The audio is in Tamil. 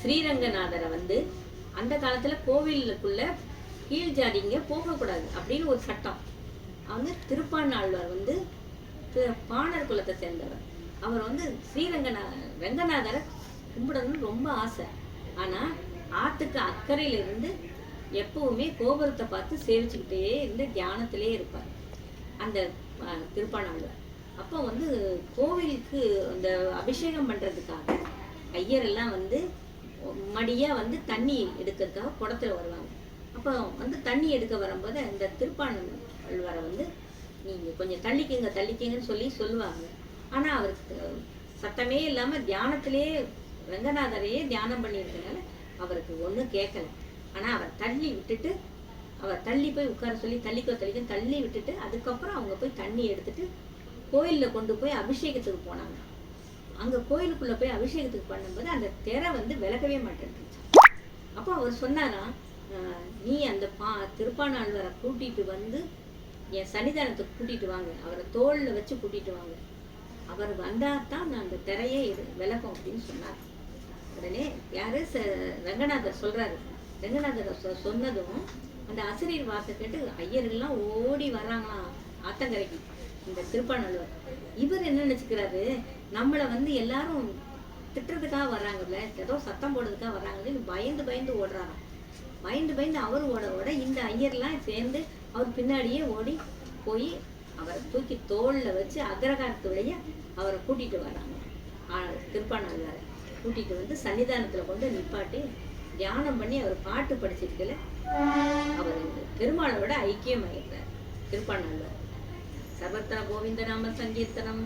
ஸ்ரீரங்கநாதரை வந்து அந்த காலத்துல கோவிலுக்குள்ள கீழ் ஜாதிங்க போகக்கூடாது அப்படின்னு ஒரு சட்டம். அவங்க திருப்பாணாழ்வார் வந்து பாணர் குலத்தை சேர்ந்தவர். அவர் வந்து ஸ்ரீரங்கநா ரங்கநாதரை கும்பிடணும்னு ரொம்ப ஆசை. ஆனா ஆத்துக்கு அக்கறையிலிருந்து எப்பவுமே கோபுரத்தை பார்த்து சேவிச்சுக்கிட்டே இருந்து தியானத்திலே இருப்பார். அந்த திருப்பாணாழ்வார் அப்போ வந்து கோவிலுக்கு அந்த அபிஷேகம் பண்ணுறதுக்காக ஐயரெல்லாம் வந்து மடியாக வந்து தண்ணி எடுக்கிறதுக்காக குடத்துல வருவாங்க. அப்போ வந்து தண்ணி எடுக்க வரும்போது அந்த திருப்பாணாழ்வாரை வந்து நீங்கள் கொஞ்சம் தள்ளிக்கங்க தள்ளிக்கங்கன்னு சொல்லி சொல்லுவாங்க. ஆனால் அவருக்கு சத்தமே இல்லாமல் தியானத்திலே ரங்கநாதரையே தியானம் பண்ணியிருக்கனால அவருக்கு ஒன்றும் கேட்கல. ஆனால் அவர் தள்ளி விட்டுட்டு அவர் தள்ளி போய் உட்கார சொல்லி தள்ளிக்கோ தள்ளிக்கோ தள்ளி விட்டுட்டு அதுக்கப்புறம் அவங்க போய் தண்ணி எடுத்துட்டு கோயிலில் கொண்டு போய் அபிஷேகத்துக்கு போனாங்க. அங்கே கோயிலுக்குள்ளே போய் அபிஷேகத்துக்கு பண்ணும்போது அந்த திரை வந்து விலகவே மாட்டேன்ருச்சு அப்போ அவர் சொன்னாராம் நீ அந்த பா திருப்பாணாழ்வரை கூட்டிட்டு வந்து என் சன்னிதானத்துக்கு கூட்டிட்டு வாங்க. அவரை தோளில் வச்சு கூட்டிட்டு வாங்க. அவர் வந்தால் தான் நான் அந்த திரையே இரு- அப்படின்னு சொன்னார். உடனே யாரு? ச- ரங்கநாதர் சொல்றாரு. ரங்கநாதர் சொ- சொன்னதும் அந்த அசிரியர் வார்த்தை கேட்டு ஐயர்கள்லாம் ஓடி வர்றாங்களாம் ஆத்தங்கரைக்கு. இந்த திருப்பாணல்வர் இவர் என்ன நினச்சிக்கிறாரு? நம்மளை வந்து எல்லாரும் திட்டுறதுக்காக வர்றாங்கல்ல? ஏதோ சத்தம் போடுறதுக்காக வர்றாங்கன்னு பயந்து பயந்து ஓடுறாராம். பயந்து பயந்து அவர் ஓட ஓட இந்த ஐயர்லாம் சேர்ந்து அவர் பின்னாடியே ஓடி போய் அவரை தூக்கி தோளில் வச்சு அக்ரகாரத்து வழிய அவரை கூட்டிகிட்டு வர்றாங்க. ஆ- கூட்டிகிட்டு வந்து சன்னிதானத்தில் கொண்டு நிப்பாட்டி தியானம் பண்ணி அவர் பாட்டு படிச்சிருக்கல அவர் பெருமாளோட பெருமாளோட ஐக்கியமாயிடுறார். திருப்பாணாழ்வார் సర్వత్రా గోవిందనామ సంకీర్తనం.